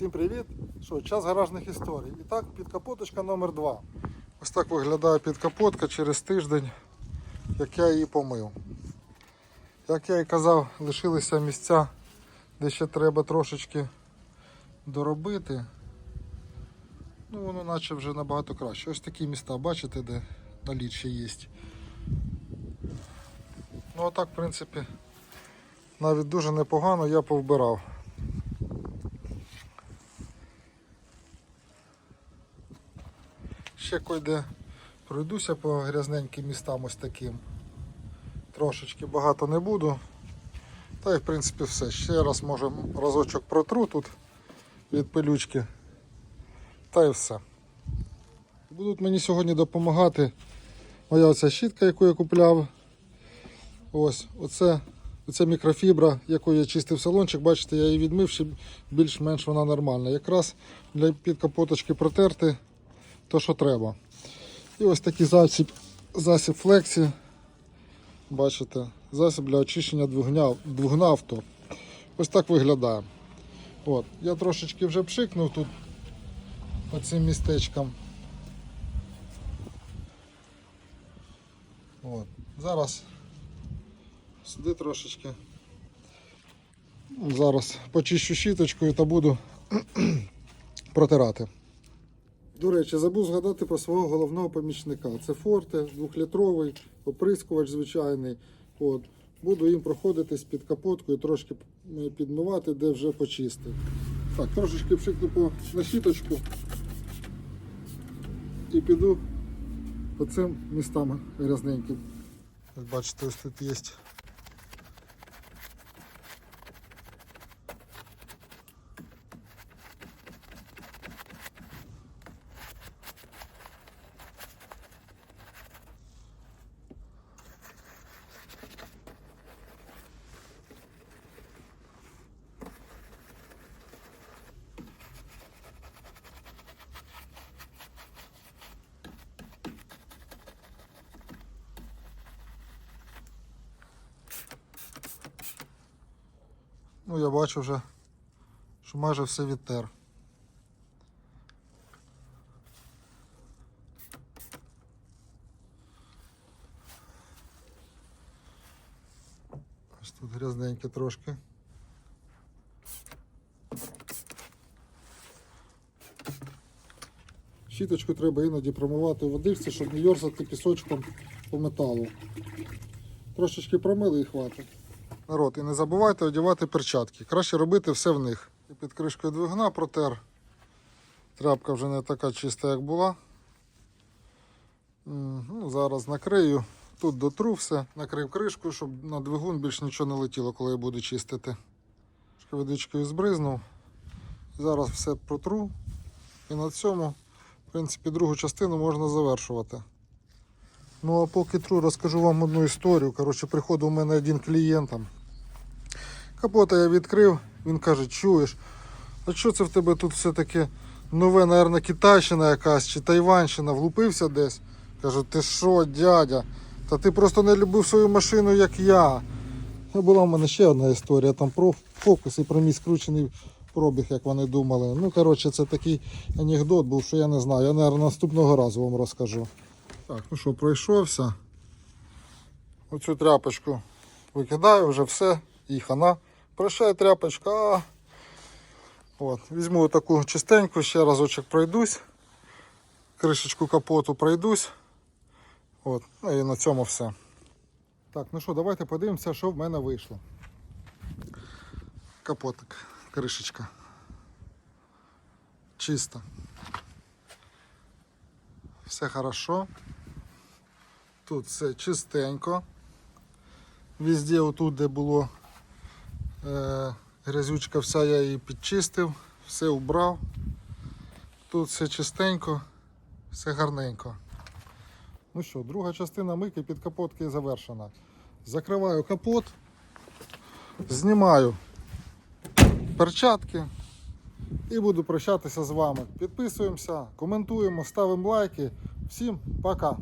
Всім привіт! Що, час гаражних історій. І так, підкапоточка номер 2 Ось так виглядає підкапотка через тиждень, як я її помив. Як я і казав, лишилися місця, де ще треба трошечки доробити. Ну, воно наче вже набагато краще. Ось такі міста, бачите, де наліт ще є. Ну а так, в принципі, навіть дуже непогано я повбирав. Ще койде пройдуся по грязненьким містам ось таким. Трошечки багато не буду. Та й в принципі все. Ще раз може разочок протру тут від пилючки. Та й все. Будуть мені сьогодні допомагати моя оця щітка, яку я купляв. Ось, оце, оце мікрофібра, яку я чистив салончик, бачите, я її відмив, ще більш-менш вона нормальна. Якраз для підкапоточки протерти то, що треба. І ось такий засіб, засіб флексі. Бачите, засіб для очищення двигуна, двигуна авто. Ось так виглядає. От. Я трошечки вже пшикнув тут оцим містечком. От. Зараз сюди трошечки. Зараз почищу щіточкою та буду протирати. До речі, забув згадати про свого головного помічника. Це Форте, двохлітровий, оприскувач звичайний. От. Буду їм проходитись під капоткою, трошки підмивати, де вже почистив. Так, трошечки пшикну по на щіточку і піду по цим містам грязненьким. Як бачите, ось тут є. Ну, я бачу вже, що майже все відтер. Ось тут грязненьке трошки. Щіточку треба іноді промивати у водичці, щоб не йорзати пісочком по металу. Трошечки промили і хватить. Народ, і не забувайте одягати перчатки. Краще робити все в них. І під кришкою двигуна протер. Тряпка вже не така чиста, як була. Ну, зараз накрию. Тут дотру все, накрив кришку, щоб на двигун більш нічого не летіло, коли я буду чистити. Водичкою збризнув. Зараз все протру. І на цьому, в принципі, другу частину можна завершувати. Ну а поки тру, розкажу вам одну історію. Коротше, приходив у мене один клієнт. там. Капота я відкрив, він каже, чуєш, а що це в тебе тут все таке нове, напевно, Китайщина якась чи Тайванщина, влупився десь. Кажу, ти що, дядя? Та ти просто не любив свою машину, як я. Ну, Була в мене ще одна історія, там про фокус і про мій скручений пробіг, як вони думали. Ну, коротше, це такий анекдот був, що я не знаю. Я, мабуть, наступного разу вам розкажу. Так, ну що, пройшовся. Оцю тряпочку викидаю, вже все, і хана. Прощай тряпочка. От, візьму таку чистеньку, ще разочок пройдусь. Кришечку капоту пройдусь. От, ну і на цьому все. Так, ну що, давайте подивимося, що в мене вийшло. Капотик, кришечка. Чисто. Все хорошо. Тут все чистенько. Везде отут, де було грязючка, вся я її підчистив, все убрав. Тут все чистенько, все гарненько. Ну що, друга частина мийки під капотки завершена. Закриваю капот, знімаю перчатки і буду прощатися з вами. Підписуємося, коментуємо, ставимо лайки. Всім пока!